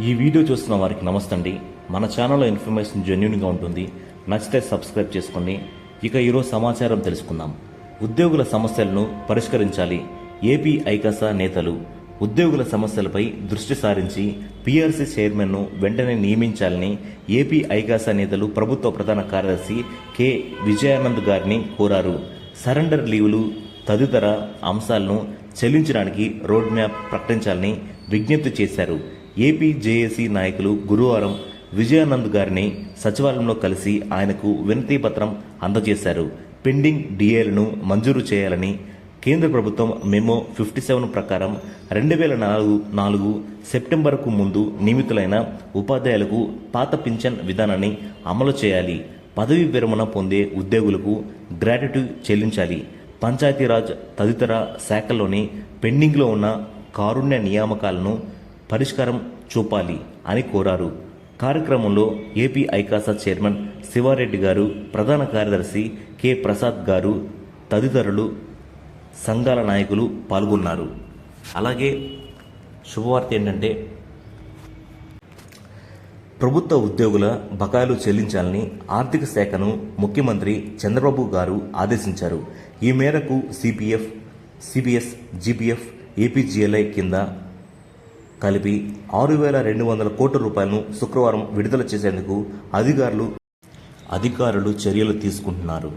ఈ వీడియో చూస్తున్న వారికి నమస్తే అండి మన ఛానల్లో ఇన్ఫర్మేషన్ జెన్యున్గా ఉంటుంది. నచ్చితే సబ్స్క్రైబ్ చేసుకోండి ఇక ఈరోజు సమాచారం తెలుసుకుందాం. ఉద్యోగుల సమస్యలను పరిష్కరించాలి. ఏపీ ఐకాసా నేతలు ఉద్యోగుల సమస్యలపై దృష్టి సారించి పీఆర్సీ చైర్మన్ను వెంటనే నియమించాలని ఏపీ ఐకాసా నేతలు ప్రభుత్వ ప్రధాన కార్యదర్శి కె. విజయానంద్ గారిని కోరారు. సరెండర్ లీవులు తదితర అంశాలను చెల్లించడానికి రోడ్ మ్యాప్ ప్రకటించాలని విజ్ఞప్తి చేశారు. ఏపీజేఏసీ నాయకులు గురువారం విజయానంద్ గారిని సచివాలయంలో కలిసి ఆయనకు వినతి పత్రం అందజేశారు. పెండింగ్ డిఏలను మంజూరు చేయాలని కేంద్ర ప్రభుత్వం మెమో ఫిఫ్టీ సెవెన్ ప్రకారం రెండు వేల నాలుగు నాలుగు సెప్టెంబర్కు ముందు నియమితులైన ఉపాధ్యాయులకు పాత పింఛన్ విధానాన్ని అమలు చేయాలి. పదవి విరమణ పొందే ఉద్యోగులకు గ్రాట్యుటీ చెల్లించాలి. పంచాయతీరాజ్ తదితర శాఖల్లోని పెండింగ్లో ఉన్న కారుణ్య నియామకాలను పరిష్కారం చూపాలి అని కోరారు. కార్యక్రమంలో ఏపీ ఐకాసా చైర్మన్ శివారెడ్డి గారు ప్రధాన కార్యదర్శి కె. ప్రసాద్ గారు తదితరులు సంఘాల నాయకులు పాల్గొన్నారు. అలాగే శుభవార్త ఏంటంటే ప్రభుత్వ ఉద్యోగుల బకాయిలు చెల్లించాలని ఆర్థిక శాఖను ముఖ్యమంత్రి చంద్రబాబు గారు ఆదేశించారు. ఈ మేరకు సిపిఎఫ్ సిబిఎస్ జీపీఎఫ్ ఏపీజీఎల్ఐ కింద కలిపి ఆరు వేల రెండు వందల కోట్ల రూపాయలను శుక్రవారం విడుదల చేసేందుకు అధికారులు అధికారులు చర్యలు తీసుకుంటున్నారు.